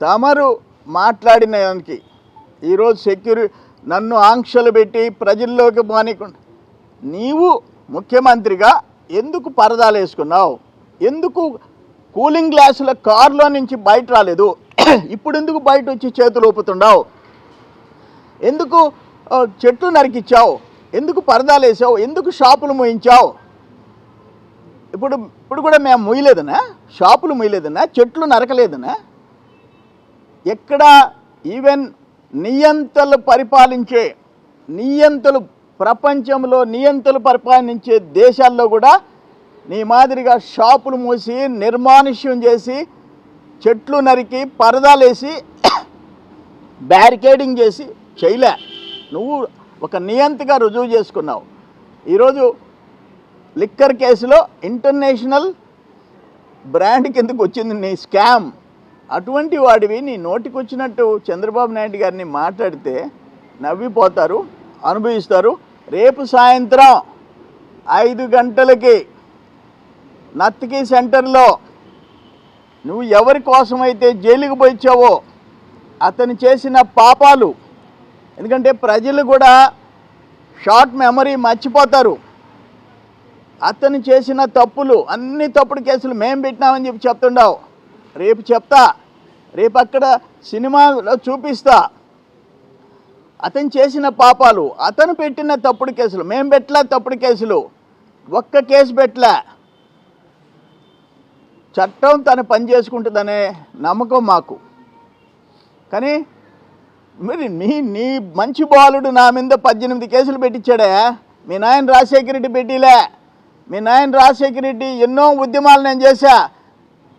తమరు మాట్లాడిన దానికి ఈరోజు సెక్యూరి నన్ను ఆంక్షలు పెట్టి ప్రజల్లోకి మానికుండా నీవు ముఖ్యమంత్రిగా ఎందుకు పరదాలు వేసుకున్నావు? ఎందుకు కూలింగ్ గ్లాసుల కారులో నుంచి బయట రాలేదు? ఇప్పుడు ఎందుకు బయట వచ్చి చేతులు ఊపుతున్నావు ఎందుకు చెట్లు నరికిచ్చావు? ఎందుకు పరదాలు వేసావు? ఎందుకు షాపులు మోయించావు? ఇప్పుడు ఇప్పుడు కూడా మేము మొయ్యలేదనా షాపులు మొయ్యలేదనా చెట్లు నరకలేదనా? ఎక్కడ ఈవెన్ నియంతలు పరిపాలించే నియంతలు ప్రపంచంలో నియంతలు పరిపాలించే దేశాల్లో కూడా నీ మాదిరిగా షాపులు మూసి నిర్మానుష్యం చేసి చెట్లు నరికి పరదాలేసి బ్యారికేడింగ్ చేసి చేయలే. నువ్వు ఒక నియంతగా రుజువు చేసుకున్నావు. ఈరోజు లిక్కర్ కేసులో ఇంటర్నేషనల్ బ్రాండ్ కిందకు వచ్చింది నీ స్కామ్. అటువంటి వాడివి నీ నోటికొచ్చినట్టు చంద్రబాబు నాయుడు గారిని మాట్లాడితే నవ్విపోతారు అనుభవిస్తారు. రేపు సాయంత్రం ఐదు గంటలకి నత్తికి సెంటర్లో నువ్వు ఎవరి కోసమైతే జైలుకి పోయించావో అతను చేసిన పాపాలు. ఎందుకంటే ప్రజలు కూడా షార్ట్ మెమరీ మర్చిపోతారు. అతను చేసిన తప్పులు అన్ని తప్పుడు కేసులు మేము పెట్టినామని చెప్పి చెప్తుండవు. రేపు చెప్తా. రేపు అక్కడ సినిమాలో చూపిస్తా. అతను చేసిన పాపాలు అతను పెట్టిన తప్పుడు కేసులు మేము పెట్టలే తప్పుడు కేసులు ఒక్క కేసు పెట్టలే. చట్టం తను పని చేసుకుంటుందనే నమ్మకం మాకు. కానీ మరి నీ నీ మంచి బాలుడు నా మీద పద్దెనిమిది కేసులు పెట్టించాడే మీ నాయన రాజశేఖర రెడ్డి పెట్టిలే. మీ నాయన రాజశేఖర రెడ్డి ఎన్నో ఉద్యమాలు నేను చేశా.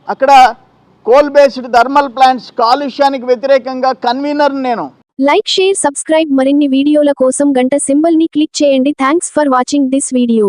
అక్కడ కోల్ బేస్డ్ థర్మల్ ప్లాంట్స్ కాలుష్యానికి వ్యతిరేకంగా కన్వీనర్ నేను. లైక్ షేర్ సబ్స్క్రైబ్ మరిన్ని వీడియోల కోసం గంట సింబల్ని క్లిక్ చేయండి. Thanks for watching this video.